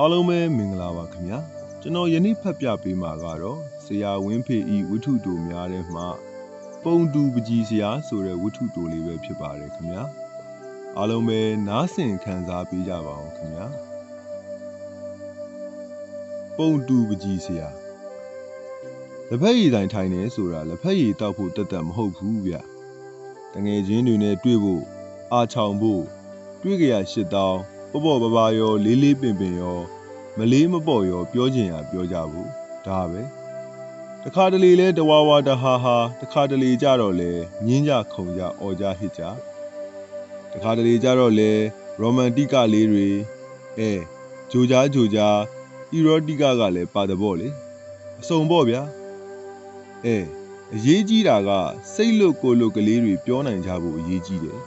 အားလုံးပဲမင်္ဂလာပါခင်ဗျာကျွန်တော်ယနေ့ဖတ်ပြပေးမှာကတော့ဆရာဝင်းဖေဤဝတ္ထုတိုများထဲမှာပုံတူပကြီးဆရာဆိုတဲ့ဝတ္ထုတိုလေးပဲဖြစ်ပါတယ်ခင်ဗျာအားလုံးပဲနားဆင်ခံစားပေးကြပါအောင်ခင်ဗျာပုံတူပကြီးဆရာလက်ဖက်ရည်တိုင်းထိုင်နေဆိုတာလက်ဖက်ရည်တောက်ဖို့တက်တက်မဟုတ်ဘူးဗျတငယ်ချင်းတွေနဲ့တွေ့ဖို့အားချောင်ဖို့တွေ့ကြရရှစ်တောင်း ပေါ့ပေါ့ပါပါရော လေးလေးပင်ပင်ရော မလေးမပေါ့ရော ပြောချင်ရပြောကြဘူးဒါပဲတခါတလေလဲတဝါဝါတဟာဟာတခါတလေကြတော့လဲမြင်းကြခုံကြအော်ကြဟစ်ကြတခါတလေကြတော့လဲရိုမန်တိကလေးတွေအဲဂျိုကြားဂျိုကြားအီရိုတိကကလည်းပါတပေါ့လေအစုံပေါ့ဗျာအဲအရေးကြီးတာကစိတ်လွတ်ကိုယ်လွတ်ကလေးတွေပြောနိုင်ကြဖို့အရေးကြီးတယ်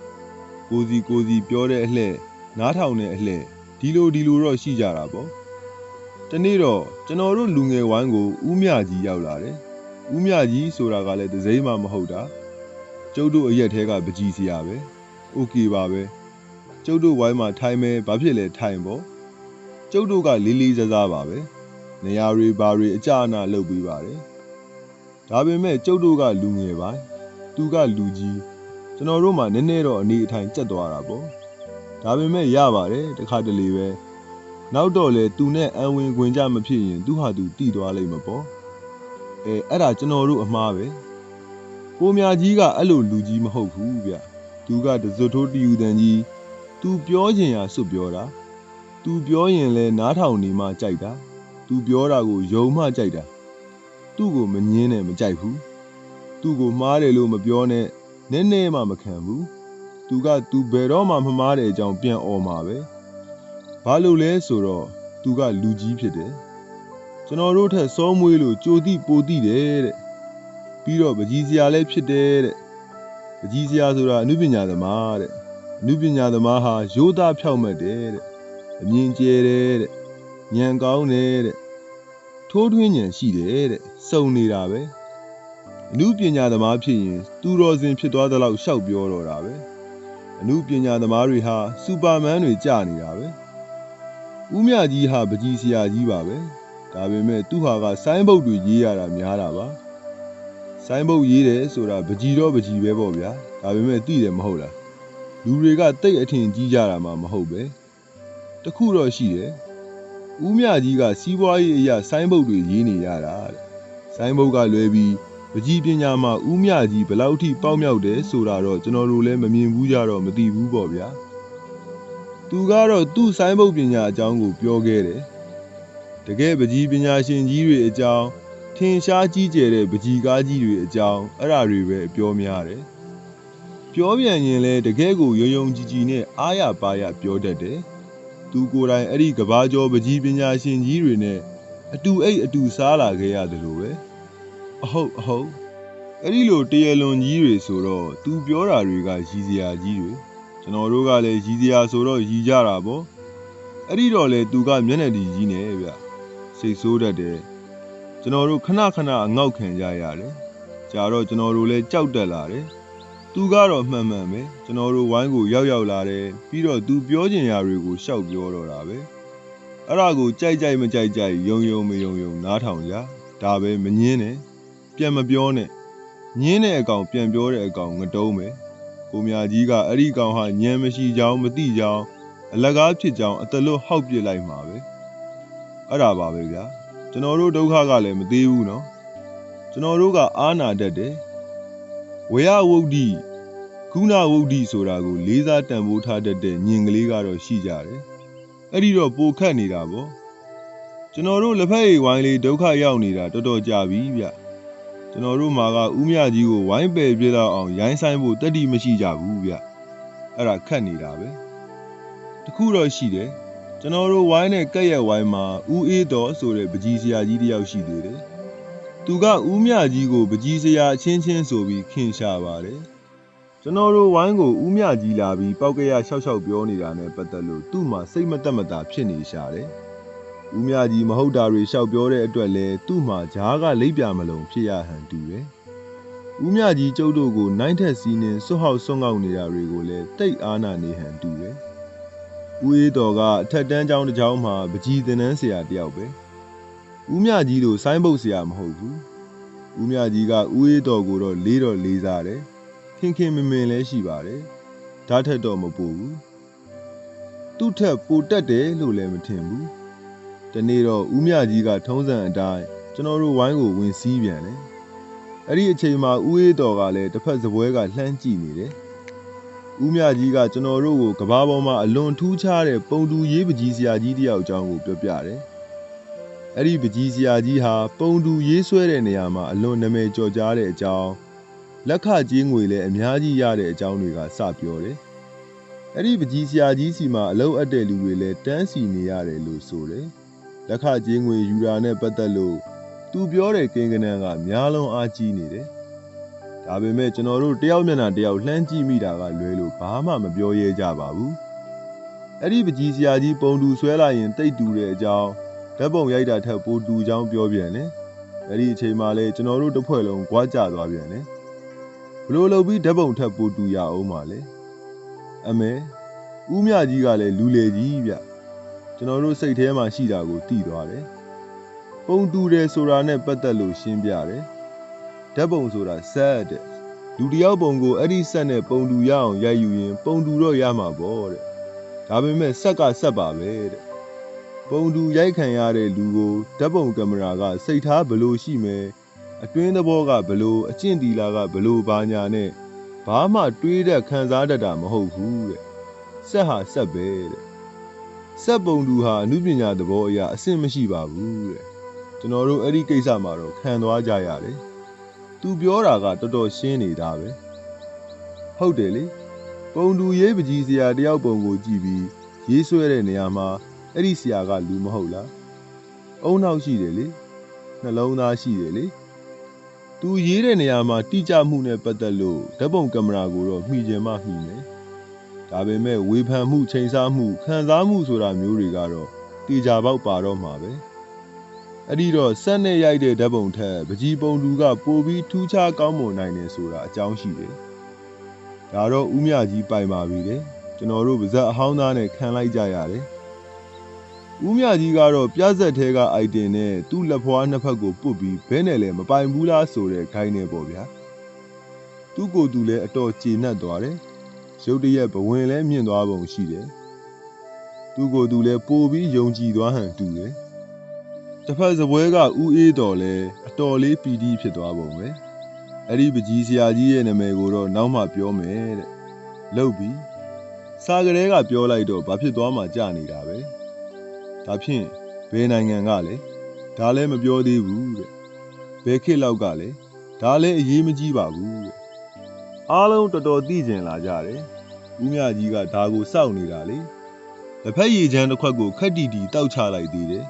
ကိုစီကိုစီပြောတဲ့အလှဲ့ နားထောင်တဲ့အလှဲ့ဒီလိုဒီလိုတော့ရှိကြတာပေါ့တနေ့တော့ကျွန်တော်တို့လူငယ်ဝိုင်းကိုဥမြကြီးရောက်လာတယ်ဥမြကြီးဆိုတာကလည်းတစိမ့်မှမဟုတ်တာကျုပ်တို့အရက်ထဲကပကြီးစရာပဲโอเคပါပဲကျုပ်တို့ဝိုင်းမှာထိုင်မယ်ဘာဖြစ်လဲထိုင်ပေါ့ကျုပ်တို့ကလေးလေးစားစားပါပဲနေရာတွေဘာတွေအကြအနာလုပ်ပေးပါတယ်ဒါပေမဲ့ကျုပ်တို့ကလူငယ်ပိုင်းသူကလူကြီးကျွန်တော်တို့မှနည်းနည်းတော့အနေအထိုင်ကျက်သွားတာပေါ့ ဒါပေမဲ့ရပါတယ်တခါတလေပဲနောက်တော့လေသူနဲ့အံဝင်ခွင်ကြမဖြစ်ရင်သူဟာသူတည်သွားလိမ့်မှာပေါ့အဲအဲ့ဒါကျွန်တော်တို့အမှားပဲကိုမြကြီးကအဲ့လိုလူကြီးမဟုတ်ဘူးဗျသူကတဇွတ်ထိုးတီယူတန်ကြီးသူပြောချင်ရစွတ်ပြောတာသူပြောရင်လဲနားထောင်နေမှကြိုက်တာသူပြောတာကိုယုံမှကြိုက်တာသူ့ကိုမငင်းနဲ့မကြိုက်ဘူးသူ့ကိုမှားတယ်လို့မပြောနဲ့နည်းနည်းမှမခံဘူး သူကသူဘယ်တော့မှမမားတဲ့အကြောင်းပြန်អော်မှာပဲဘာလို့လဲဆိုတော့သူကလူကြီးဖြစ်တယ်ကျွန်တော်တို့ထက်စောမွေးလို့ကြိုတိပိုတိတယ်တဲ့ပြီးတော့ပကြီးစရာလည်းဖြစ်တယ်တဲ့ပကြီးစရာဆိုတာအနုပညာသမားတဲ့အနုပညာသမားဟာရိုးသားဖြောက်မှတ်တယ်တဲ့အမြင်ကျဲတယ်တဲ့ဉာဏ်ကောင်းတယ်တဲ့ထိုးထွင်းဉာဏ်ရှိတယ်တဲ့စုံနေတာပဲအနုပညာသမားဖြစ်ရင် သူတော်စင်ဖြစ်သွားတဲ့လောက်ရှောက်ပြောတော့တာပဲ အမှုပညာသမားတွေဟာစူပါမန်တွေကြာနေတာပဲဦးမြကြီးဟာပကြီးဆရာကြီးပါပဲဒါပေမဲ့သူ့ဟာကဆိုင်းဘုတ်တွေရေးရတာများတာပါဆိုင်းဘုတ်ရေးတယ်ဆိုတာပကြီးတော့ပကြီးပဲပေါ့ဗျာဒါပေမဲ့သိတယ်မဟုတ်လားလူတွေကတိတ်အထင်ကြီးကြတာမှမဟုတ်ပဲတခုတော့ရှိတယ်ဦးမြကြီးကစီးပွားရေးအရာဆိုင်းဘုတ်တွေရေးနေရတာတဲ့ဆိုင်းဘုတ်ကလွဲပြီး ပကြီးပညာမှာဦးမြကြီးဘယ်လောက်ထိပေါက်မြောက်တယ်ဆိုတာတော့ကျွန်တော်တို့လည်းမမြင်ဘူးကြတော့မသိဘူးပေါ့ဗျာသူကတော့သူ့ဆိုင်းဘုတ်ပညာအကြောင်းကိုပြောခဲ့တယ်တကယ်ပကြီးပညာရှင်ကြီးတွေအကြောင်းထင်ရှားကြီးကျယ်တဲ့ပကြီးကားကြီးတွေအကြောင်းအဲ့ဒါတွေပဲပြောများတယ်ပြောပြန်ရင်လဲတကယ်ကိုယုံယုံကြည်ကြည်နဲ့အားရပါရပြောတတ်တယ်သူကိုယ်တိုင်အဲ့ဒီကဘာကျော်ပကြီးပညာရှင်ကြီးတွေနဲ့အတူအိတ်အတူစားလာခဲ့ရတယ်လို့ပဲ အဟုတ်အဟုတ်အဲ့ဒီလိုတရလွန်ကြီးတွေဆိုတော့သူပြောတာတွေကရည်စရာကြီးတွေကျွန်တော်တို့ကလည်းရည်စရာဆိုတော့ရည်ကြတာပေါ့အဲ့ဒီတော့လေသူကမျက်နှာတီကြီးနေဗျစိတ်ဆိုးတတ်တယ်ကျွန်တော်တို့ခဏခဏအငေါက်ခံကြရတယ်ကြာတော့ကျွန်တော်တို့လည်းကြောက်တက်လာတယ်သူကတော့မှန်မှန်ပဲကျွန်တော်တို့ဝိုင်းကိုရောက်ရောက်လာတယ်ပြီးတော့သူပြောချင်ရာတွေကိုရှောက်ပြောတော့တာပဲအဲ့ဒါကိုကြိုက်ကြိုက်မကြိုက်ကြိုက်ယုံယုံမယုံယုံနားထောင်ကြဒါပဲမငင်းနဲ့ ပြန်မပြောနဲ့ညင်းတဲ့အကောင်ပြန်ပြောတဲ့အကောင်ငတုံးပဲကိုမြကြီးကအဲ့ဒီကောင်ဟာညံမရှိကြောင်းမသိကြောင်းအလကားဖြစ်ကြောင်းအတလွတ်ဟောက်ပစ်လိုက်မှာပဲအဲ့ဒါပါပဲဗျာကျွန်တော်တို့ဒုက္ခကလည်းမသေးဘူးနော်ကျွန်တော်တို့ကအာနာတတ်တယ်ဝေယဝုဒ္ဓိကုဏဝုဒ္ဓိဆိုတာကိုလေးစားတန်ဖိုးထားတတ်တဲ့ညင်ကလေးကတော့ရှိကြတယ်အဲ့ဒီတော့ပိုခတ်နေတာပေါ့ကျွန်တော်တို့လက်ဖက်ရည်ဝိုင်းလေးဒုက္ခရောက်နေတာတော်တော်ကြာပြီဗျာ ကျွန်တော်တို့မှာကဥမြကြီးကိုဝိုင်းပယ်ပြတော့အောင်ရိုင်းဆိုင်ဖို့တတိမရှိကြဘူးဗျအဲ့ဒါခက်နေတာပဲတခုတော့ရှိတယ်ကျွန်တော်တို့ဝိုင်းနဲ့ကက်ရက်ဝိုင်းမှာဥအေးတော်ဆိုတဲ့ပကြီးဆရာကြီးတယောက်ရှိသေးတယ်သူကဥမြကြီးကိုပကြီးဆရာအချင်းချင်းဆိုပြီးခင်ရှာပါတယ်ကျွန်တော်တို့ဝိုင်းကိုဥမြကြီးလာပြီးပောက်ကရရှောက်ရှောက်ပြောနေတာနဲ့ပတ်သက်လို့သူ့မှာစိတ်မတက်မတာဖြစ်နေရှာတယ် ဦးမြကြီးမဟုတ်တာတွေရှောက်ပြောတဲ့အတွက်လဲသူ့မှာဂျားကလိပ်ပြမလုံးဖြစ်ရဟန်တူတယ်။ဦးမြကြီးကျုပ်တို့ကိုနိုင်ထက်စီးနှင်းစွတ်ဟောက်စွန့်ငေါက်နေတာတွေကိုလည်းတိတ်အားနာနေဟန်တူတယ်။ဦးအေးတော်ကအထက်တန်းကျောင်းတစ်ကျောင်းမှာပကြီးသင်တန်းဆရာတစ်ယောက်ပဲဦးမြကြီးတို့ဆိုင်းပုတ်ဆရာမဟုတ်ဘူးဦးမြကြီးကဦးအေးတော်ကိုတော့လေးတော့လေးစားတယ်ခင်ခင်မင်မင်လည်းရှိပါတယ်ဓာတ်ထက်တော့မပူဘူးသူ့ထက်ပိုတက်တယ်လို့လည်းမထင်ဘူး ဒီနေ့တော့ဦးမြကြီးကထုံးစံအတိုင်းကျွန်တော်တို့ဝိုင်းကိုဝင်စည်းပြန်တယ်အဲ့ဒီအချိန်မှာဦးအေးတော်ကလည်းတစ်ဖက်စပွဲကလှမ်းကြည့်နေတယ်ဦးမြကြီးကကျွန်တော်တို့ကိုကဘာပေါ်မှာအလွန်ထူးခြားတဲ့ပုံတူရေးပကြီးဆရာကြီးတယောက်အကြောင်းကိုပြောပြတယ်။အဲ့ဒီပကြီးဆရာကြီးဟာပုံတူရေးဆွဲတဲ့နေရာမှာအလွန်နာမည်ကျော်ကြားတဲ့အကြောင်းလက်ခကြီးငွေလည်းအများကြီးရတဲ့အကြောင်းတွေကစပြောတယ်။အဲ့ဒီပကြီးဆရာကြီးစီမှာအလုပ်အပ်တဲ့လူတွေလည်းတန်းစီနေရတယ်လို့ဆိုတယ်။ လက်ခကြီးငွေယူတာနဲ့ပတ်သက်လို့သူပြောတဲ့ကိန်းကနန်းကများလုံးအားကြီးနေတယ်။ဒါပေမဲ့ကျွန်တော်တို့တယောက်မျက်နှာတယောက်လှမ်းကြည့်မိတာကလွဲလို့ဘာမှမပြောရဲကြပါဘူး။အဲ့ဒီပကြီးဆရာကြီးပုံတူဆွဲလိုက်ရင်တိတ်တူတဲ့အကြောင်းဓာတ်ပုံရိုက်တာထက်ပိုတူကြောင်းပြောပြန်တယ်။အဲ့ဒီအချိန်မှလည်းကျွန်တော်တို့တစ်ဖွဲ့လုံးကြွားကြသွားပြန်တယ်။ဘလို့လုပ်ပြီးဓာတ်ပုံထက်ပိုတူရအောင်ပါလေ။အမေဦးမြကြီးကလည်းလူလေကြီးဗျ။ ကျွန်တော်တို့စိတ်ထဲမှာရှိတာကိုသိသွားတယ်။ပုံတူတယ်ဆိုတာနဲ့ပတ်သက်လို့ရှင်းပြတယ်။ဓာတ်ပုံဆိုတာဆက်တဲ့လူတစ်ယောက်ပုံကိုအဲ့ဒီဆက်နဲ့ပုံတူရအောင်ရိုက်ယူရင် ပုံတူတော့ရမှာပေါ့တဲ့ဒါပေမဲ့ဆက်ကဆက်ပါပဲတဲ့ပုံတူရိုက်ခံရတဲ့လူကိုဓာတ်ပုံကင်မရာက စိတ်ထားဘယ်လို့ရှိမယ်အတွင်းသဘောကဘယ်လို့အကျင့်တီလာကဘယ်လို့ဘာညာနဲ့ဘာမှတွေးတဲ့ခံစားတတ်တာမဟုတ်ဘူးတဲ့ဆက်ဟာဆက်ပဲတဲ့ ဆက်ပုံတူဟာအမှုပညာသဘောအရာအဆင့်မရှိပါဘူးတဲ့ကျွန်တော်တို့အဲ့ဒီကိစ္စမှာတော့ခံသွားကြရတယ်သူပြောတာကတော်တော်ရှင်းနေတာပဲဟုတ်တယ်လေပုံတူရေးပကြီးဆရာတယောက်ပုံကိုကြည့်ပြီးရေးဆွဲတဲ့နေရာမှာအဲ့ဒီဆရာကလူမဟုတ်လားအုံနောက်ရှိတယ်လေနှလုံးသားရှိတယ်လေသူရေးတဲ့နေရာမှာတိကျမှုနဲ့ပတ်သက်လို့ဓာတ်ပုံကင်မရာကိုတော့မှီကျင်မှမှီမယ် ဒါပေမဲ့ဝေဖန်မှုချိန်ဆမှုခံစားမှုဆိုတာမျိုးတွေကတော့တေချာပေါက်ပါတော့မှာပဲအဲ့ဒီတော့ဆက်နဲ့ရိုက်တဲ့ဓာတ်ပုံထက်ပကြီးပုံလူကပိုပြီးထူးခြားကောင်းမွန်နိုင်တယ်ဆိုတာအကြောင်းရှိတယ်။ဒါတော့ဦးမြကြီးပိုင်ပါပြီတဲ့။ကျွန်တော်တို့ပါဇက်အဟောင်းသားနဲ့ခံလိုက်ကြရတယ်။ဦးမြကြီးကတော့ပြဇက်သေးကအိုက်တင်နဲ့သူ့လက်ဖွားနှစ်ဖက်ကိုပုတ်ပြီးဘဲနဲ့လည်းမပိုင်ဘူးလားဆိုတဲ့ခိုင်းနေပေါ့ဗျာ။သူ့ကိုယ်သူလည်းအတော်ကျေနပ်သွားတယ်။ ရုတ်တရက်ဘဝင်လည်းမြင့်သွားပုံရှိတယ်။သူ့ကိုယ်သူလည်းပိုပြီးယုံကြည်သွားဟန်တူတယ်။တစ်ဖက်စပွဲကဥအေးတော်လဲအတော်လေးပီတိဖြစ်သွားပုံပဲအဲ့ဒီပကြီးဆရာကြီးရဲ့နာမည်ကိုတော့နောက်မှပြောမယ်တဲ့လှုပ်ပြီးစာကလေးကပြောလိုက်တော့ဘာဖြစ်သွားမှကြာနေတာပဲဒါဖြင့်ဘယ်နိုင်ငံကလဲဒါလည်းမပြောသေးဘူးတဲ့ဘယ်ခေတ်လောက်ကလဲဒါလည်းအရေးမကြီးပါဘူးတဲ့ အားလုံးတော်တော်သိကျင်လာကြတယ်ဦးမြကြီးကဒါကိုစောင့်နေတာလေတစ်ဖက်ရည်ချမ်းတစ်ခွက်ကိုခက်တီတီတောက်ချလိုက်သေးတယ်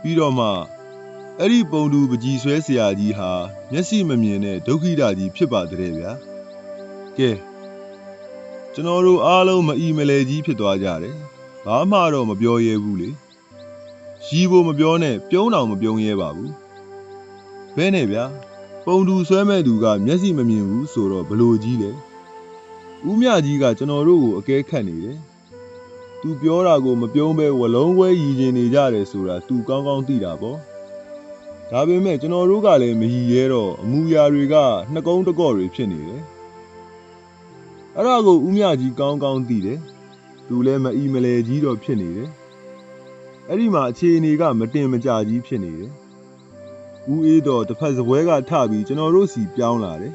ပြီးတော့မှအဲ့ဒီပုံတူပကြီးဆွဲဆရာကြီးဟာမျက်စိမမြင်တဲ့ဒုက္ခိတကြီးဖြစ်ပါတဲ့ဗျာကဲကျွန်တော်တို့အားလုံးမအီမလဲကြီးဖြစ်သွားကြတယ်ဘာမှတော့မပြောရဲဘူးလေရီဖို့မပြောနဲ့ပြုံးတော်မပြုံးရဲပါဘူးဘဲနဲ့ဗျာ ပုံတူဆွဲမဲ့သူကမျက်စိမမြင်ဘူးဆိုတော့ဘလို့ကြီးလဲဦးမြကြီးကကျွန်တော်တို့ကိုအကဲခတ်နေတယ်သူပြောတာကိုမပြုံးဘဲဝလုံးဝဲရည်ကျင်နေကြတယ်ဆိုတာသူကောင်းကောင်းသိတာပေါ့ဒါပေမဲ့ကျွန်တော်တို့ကလည်းမရည်ရဲတော့အမူအရာတွေကနှကုံးတကော့တွေဖြစ်နေတယ်အဲ့ဒါကိုဦးမြကြီးကောင်းကောင်းသိတယ်သူလည်းမအီမလဲကြီးတော့ဖြစ်နေတယ်အဲ့ဒီမှာအခြေအနေကမတင်မကြကြီးဖြစ်နေတယ် ဦးအေးတော်တစ်ဖက်စပွဲကထပြီးကျွန်တော်တို့စီပြောင်းလာတယ်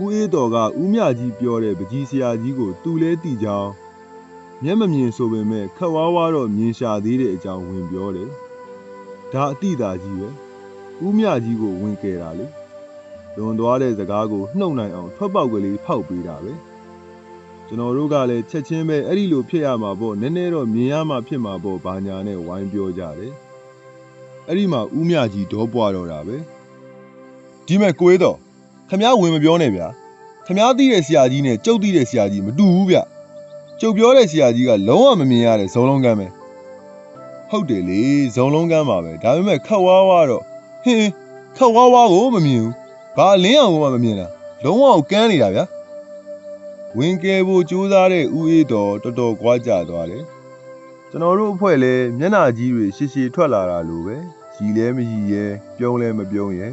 ဦးအေးတော်ကဦးမြကြီးပြောတဲ့ပကြီးဆရာကြီးကို तू လဲသိကြောင်းမျက်မမြင်ဆိုပေမဲ့ခက်ဝါးဝါတော့မြင်ရှာသေးတဲ့အကြောင်းဝင်ပြောတယ်။ဒါအတိအသာကြီးပဲ။ဦးမြကြီးကိုဝင်ကယ်တာလေ။လွန်သွားတဲ့စကားကိုနှုတ်နိုင်အောင်ထွက်ပေါက်ကလေးဖောက်ပေးတာပဲ။ကျွန်တော်တို့ကလည်းချက်ချင်းပဲအဲ့ဒီလိုဖြစ်ရမှာပေါ့နည်းနည်းတော့မြင်ရမှာဖြစ်မှာပေါ့ဘာညာနဲ့ဝိုင်းပြောကြတယ်။ အဲ့ဒီမှာဦးမြကြီးဒေါပွားတော့တာပဲ။ဒီမဲ့ကိုေးတော့ခမ ्या ဝင်မပြောနဲ့ဗျာ။ခမ ्या သိတဲ့ဆရာကြီးနဲ့ကျုပ်သိတဲ့ဆရာကြီးမတူဘူးဗျ။ကျုပ်ပြောတဲ့ဆရာကြီးကလုံးဝမမြင်ရတဲ့ဇုံလုံးကမ်းပဲဟုတ်တယ်လေဇုံလုံးကမ်းပါပဲဒါပေမဲ့ခက်ဝါးဝါတော့ဟင်းခက်ဝါးဝါကိုမမြင်ဘူးဘာအလင်းအောင်ကမှမမြင်တာလုံးဝကမ်းနေတာဗျာဝဝင်ကယ်ဖို့ကြိုးစားတဲ့ဦးအေးတော်တော်တော်ကြွားကြသွားတယ်ကျွန်တော်တို့အဖွဲ့လည်းမျက်နှာကြီးတွေရှည်ရှည်ထွက်လာတာလိုပဲ ရီလဲမရီရဲပြုံးလဲမပြုံးရဲ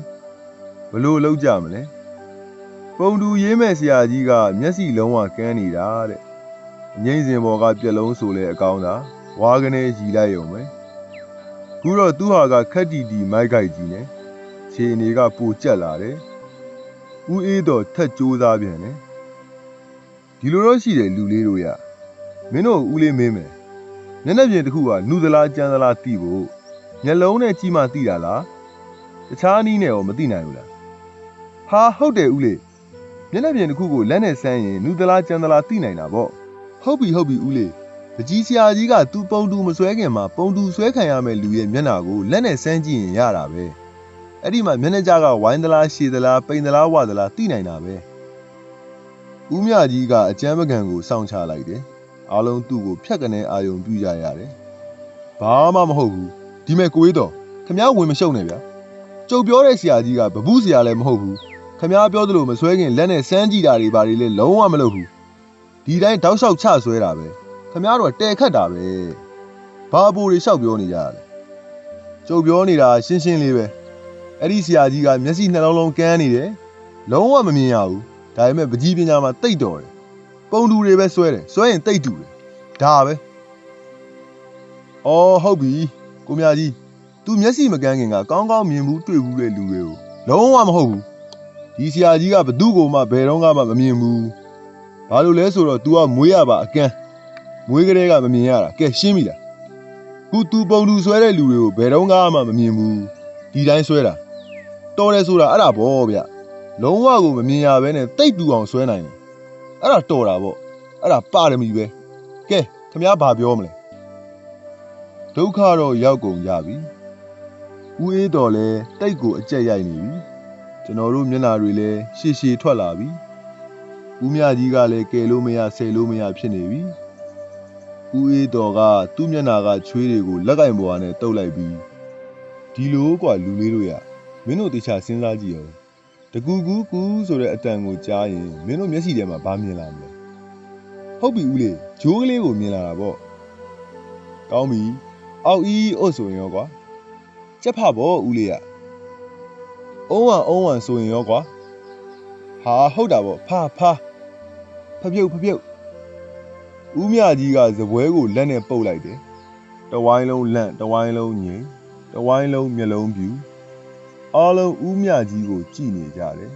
ဘလို့လောက်ကြမလဲပုံတူရေးမဲ့ဆရာကြီးကမျက်စိလုံးဝကန်းနေတာတဲ့အငိမ့်စင်ဘော်ကပြက်လုံးဆိုလဲအကောင်းသာဝါကနေရီလိုက်ရုံပဲခုတော့သူ့ဟာကခက်တီတီမိုက်ခိုက်ကြီးနဲ့ခြေအနေကပိုကျက်လာတယ်ဦးအေးတော်ထက်ကြိုးစားပြန်တယ်ဒီလိုတော့ရှိတယ်လူလေးတို့ရမင်းတို့ဦးလေးမင်းမယ်မျက်နှာပြင်တစ်ခုကနုသလားကြမ်းသလားသိဖို့ မျက်လုံးနဲ့ကြီးမှသိတာလားတခြားနည်းနဲ့ရောမသိနိုင်ဘူးလားဟာဟုတ်တယ်ဦးလေးမျက်နှာပြင်တစ်ခုကိုလက်နဲ့ဆန်းရင်နုသလားကြမ်းသလားသိနိုင်တာပေါ့ဟုတ်ပြီဟုတ်ပြီဦးလေးပကြီးဆရာကြီးကသူပုံတူမဆွဲခင်မှာပုံတူဆွဲခံရမယ့်လူရဲ့မျက်နှာကိုလက်နဲ့ဆန်းကြည့်ရင်ရတာပဲအဲ့ဒီမှာမျက်နှာကြားကဝိုင်းသလားရှည်သလားပိန်သလားဝသလားသိနိုင်တာပဲဦးမြကြီးကအကျမ်းပကံကိုစောင့်ချလိုက်တယ်အားလုံးသူ့ကိုဖြတ်ကနေအာယုံပြကြရတယ်ဘာမှမဟုတ်ဘူး ဒီမဲ့ကိုရေးတော်ခမ ्या ဝင်မရှုံနဲ့ဗျာကျုပ်ပြောတဲ့ဆရာကြီးကဘဘူးဆရာလည်းမဟုတ်ဘူးခမ ्या ပြောသလိုမဆွဲခင်လက်နဲ့စမ်းကြည့်တာတွေဘာတွေလဲလုံးဝမလုပ်ဘူးဒီတိုင်းတောက်လျှောက်ချဆွဲတာပဲခမ ्या တော့တဲခတ်တာပဲဘာအပူတွေလျှောက်ပြောနေကြရလဲကျုပ်ပြောနေတာရှင်းရှင်းလေးပဲအဲ့ဒီဆရာကြီးကမျက်စိနှလုံးလုံးကန်းနေတယ်လုံးဝမမြင်ရဘူးဒါပေမဲ့ပကြီးပညာမှာတိတ်တော်တယ်ပုံတူတွေပဲဆွဲတယ်ဆွဲရင်တိတ်တူတယ်ဒါပဲအော်ဟုတ်ပြီ ကိုမြကြီး तू မျက်စိမကန်းခင်ကကောင်းကောင်းမြင်ဘူးတွေ့ဘူးတဲ့လူတွေကိုလုံးဝမဟုတ်ဘူးဒီဆရာကြီးကဘသူ့ကိုမှဘယ်တော့မှမမြင်ဘူးဘာလို့လဲဆိုတော့ तू ကမွေးရပါအကန်းမွေးကလေးကမမြင်ရတာကဲရှင်းပြီလားခု तू ပုံတူဆွဲတဲ့လူတွေကိုဘယ်တော့မှမမြင်ဘူးဒီတိုင်းဆွဲတာတော်တယ်ဆိုတာအဲ့ဒါဗောဗျလုံးဝကိုမမြင်ရဘဲနဲ့တိတ်တူအောင်ဆွဲနိုင်တယ်အဲ့ဒါတော်တာဗောအဲ့ဒါပါရမီပဲကဲခမ ्या ဘာပြောမလဲ ဒုက္ခတော့ရောက်ကုန်ကြပြီ ဦးအေးတော်လဲတိတ်ကိုအကြက်ရိုက်နေပြီကျွန်တော်တို့မျက်နှာတွေလဲရှည်ရှည်ထွက်လာပြီဦးမြကြီးကလည်းကယ်လို့မရဆယ်လို့မရဖြစ်နေပြီဦးအေးတော်ကသူ့မျက်နှာကချွေးတွေကိုလက်ကင်ပေါ်ကနေတုပ်လိုက်ပြီးဒီလိုกว่าလူလေးတို့ရမင်းတို့တခြားစဉ်းစားကြည့်အောင်တကူကူကူဆိုတဲ့အတန်ကိုကြားရင်မင်းတို့မျက်စိထဲမှာဘာမြင်လာမလဲဟုတ်ပြီဦးလေးဂျိုးကလေးကိုမြင်လာတာပေါ့ကောင်းပြီ အောက်အီးအုပ်ဆိုရင်ရောကွာကြက်ဖပေါ့ဦးလေးကအုံးဝံအုံးဝံဆိုရင်ရောကွာဟာဟုတ်တာပေါ့ဖာဖာဖပြုတ်ဖပြုတ်ဦးမြကြီးကဇပွဲကိုလက်နဲ့ပုတ်လိုက်တယ်တဝိုင်းလုံးလန့်တဝိုင်းလုံးငြိမ်တဝိုင်းလုံးမျက်လုံးပြူအားလုံးဦးမြကြီးကိုကြည့်နေကြတယ်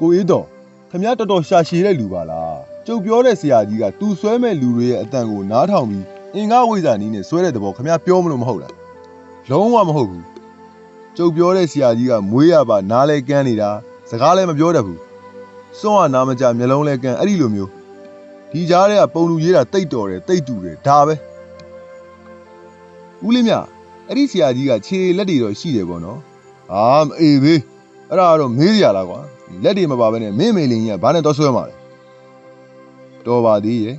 ကိုအေးတော်ခမရတော်တော်ရှာရှည်တဲ့လူပါလားကျုပ်ပြောတဲ့ဆရာကြီးကသူဆွဲမဲ့လူတွေရဲ့အတန်ကိုနားထောင်ပြီး အင်္ဂဝိဇ္ဇာနီးနဲ့ဆွဲတဲ့သဘောခမရပြောမလို့မဟုတ်လားလုံးဝမဟုတ်ဘူးကျုပ်ပြောတဲ့ဆရာကြီးကမွေးရပါနားလဲကန်းနေတာစကားလည်းမပြောတတ်ဘူးစွန့်ရနားမကြမျက်လုံးလဲကန်းအဲ့ဒီလိုမျိုးဒီကြားထဲကပုံလူရေးတာတိတ်တော်တယ်တိတ်တူတယ်ဒါပဲဦးလေးမြအဲ့ဒီဆရာကြီးကခြေလက်တွေတော့ရှိတယ်ပေါ့နော်အာမအေးဘေးအဲ့ဒါကတော့မေးရလားကွာလက်တွေမပါဘဲနဲ့မင်းမေလင်ကြီးကဘာနဲ့တော့ဆွဲမှာလဲတော်ပါသေးရဲ့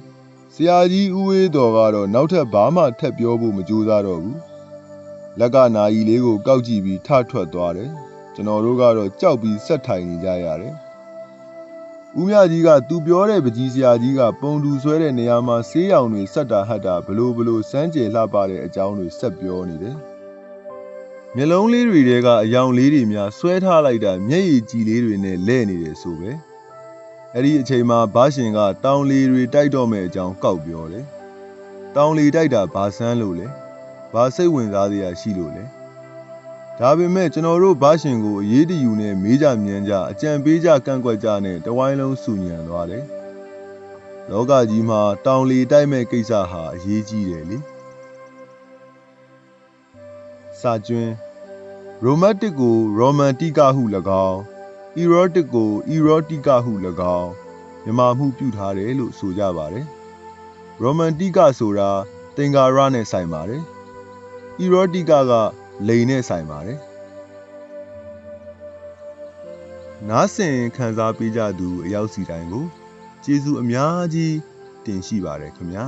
ဆရာကြီးဦးဝေးတော်ကတော့နောက်ထပ်ဘာမှထပ်ပြောဖို့မကြိုးစားတော့ဘူးလက်ကနာယီလေးကိုကောက်ကြည့်ပြီးထထွက်သွားတယ်ကျွန်တော်တို့ကတော့ကြောက်ပြီးဆက်ထိုင်နေကြရတယ်ဦးမြကြီးကသူပြောတဲ့ပကြီးဆရာကြီးကပုံတူဆွဲတဲ့နေရာမှာဆေးရောင်တွေဆက်တာဟတ်တာဘလို့ဘလို့စမ်းကြယ်လှပတဲ့အကြောင်းတွေဆက်ပြောနေတယ်မျက်လုံးလေးတွေတဲကအယောင်လေးတွေများဆွဲထားလိုက်တာမျက်ရည်ကြည်လေးတွေနဲ့လဲ့နေတယ်ဆိုပဲ အဲ့ဒီအချိန်မှာဘာရှင်ကတောင်လီတွေတိုက်တော့မဲ့အကြောင်းကောက်ပြောတယ်တောင်လီတိုက်တာဘာဆန်းလို့လဲဘာစိတ်ဝင်စားစရာရှိလို့လဲဒါပေမဲ့ကျွန်တော်တို့ဘာရှင်ကိုအရေးတယူနဲ့မေးကြမြန်းကြအကြံပေးကြကန့်ကွက်ကြနဲ့တဝိုင်းလုံးစုညံသွားတယ်လောကကြီးမှာတောင်လီတိုက်မဲ့ကိစ္စဟာအရေးကြီးတယ်လေစာကျွင်း romantic ကို romantic ဟု၎င်း erotic ကို erotic ဟု၎င်းမြန်မာမှုပြုထားတယ်လို့ဆိုကြပါတယ် romantic ဆိုတာသင်္ကာရနဲ့ဆိုင်ပါတယ် erotica ကလိန်နဲ့ဆိုင်ပါတယ်နားဆင်ခန်းစားပေးကြသူအရောက်စီတိုင်းကိုကျေးဇူးအများကြီးတင်ရှိပါတယ်ခင်ဗျာ